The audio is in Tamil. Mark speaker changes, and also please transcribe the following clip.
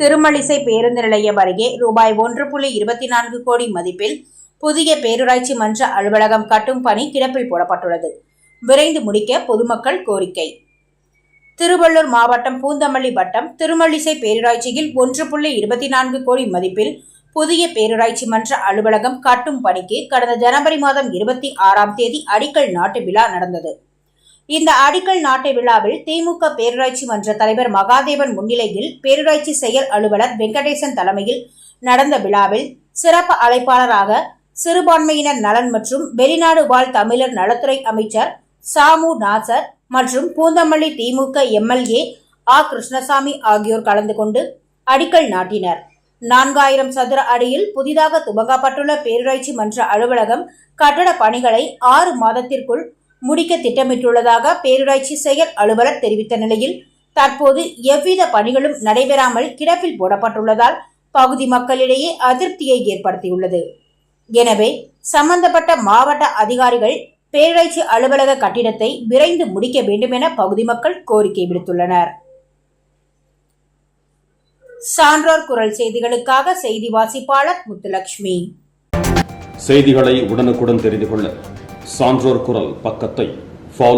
Speaker 1: திருமலிசை பேருந்து நிலையம் அருகே ரூபாய் ஒன்று புள்ளி இருபத்தி நான்கு கோடி மதிப்பில் புதிய பேரூராட்சி மன்ற அலுவலகம் கட்டும் பணி கிடப்பில் போடப்பட்டுள்ளது. விரைந்து முடிக்க பொதுமக்கள் கோரிக்கை. திருவள்ளூர் மாவட்டம் பூந்தமல்லி வட்டம் திருமல்லிசை பேரூராட்சியில் ஒன்று புள்ளி இருபத்தி நான்கு கோடி மதிப்பில் புதிய பேரூராட்சி மன்ற அலுவலகம் கட்டும் பணிக்கு கடந்த ஜனவரி மாதம் இருபத்தி ஆறாம் தேதி அடிக்கல் நாட்டு விழா நடந்தது. இந்த அடிக்கல் நாட்டு விழாவில் திமுக பேரூராட்சி மன்ற தலைவர் மகாதேவன் முன்னிலையில் பேரூராட்சி செயல் அலுவலர் வெங்கடேசன் தலைமையில் நடந்த விழாவில் சிறப்பு அழைப்பாளராக சிறுபான்மையினர் நலன் மற்றும் வெளிநாடு வாழ் தமிழர் நலத்துறை அமைச்சர் சாமு நாசர் மற்றும் பூந்தமல்லி திமுக எம்எல்ஏ ஆ கிருஷ்ணசாமி ஆகியோர் கலந்து கொண்டு அடிக்கல் நாட்டினர். நான்காயிரம் சதுர அடியில் புதிதாக துவங்கப்பட்டுள்ள பேரூராட்சி மன்ற அலுவலகம் கட்டட பணிகளை ஆறு மாதத்திற்குள் முடிக்க திட்டமிட்டுள்ளதாக பேரூராட்சி செயல் அலுவலர் தெரிவித்த நிலையில் தற்போது எவ்வித பணிகளும் நடைபெறாமல் கிடப்பில் போடப்பட்டுள்ளதால் பகுதி மக்களிடையே அதிருப்தியை ஏற்படுத்தியுள்ளது. எனவே சம்பந்தப்பட்ட மாவட்ட அதிகாரிகள் பேரூராட்சி அலுவலக கட்டிடத்தை விரைந்து முடிக்க வேண்டும் என பகுதி மக்கள் கோரிக்கை விடுத்துள்ளனர். சான்றோர் குரல் செய்திகளுக்காக செய்தி வாசிப்பாளர் முத்துலட்சுமி.
Speaker 2: செய்திகளை உடனுக்குடன் தெரிந்து கொள்ள சான்றோர் குரல் பக்கத்தை.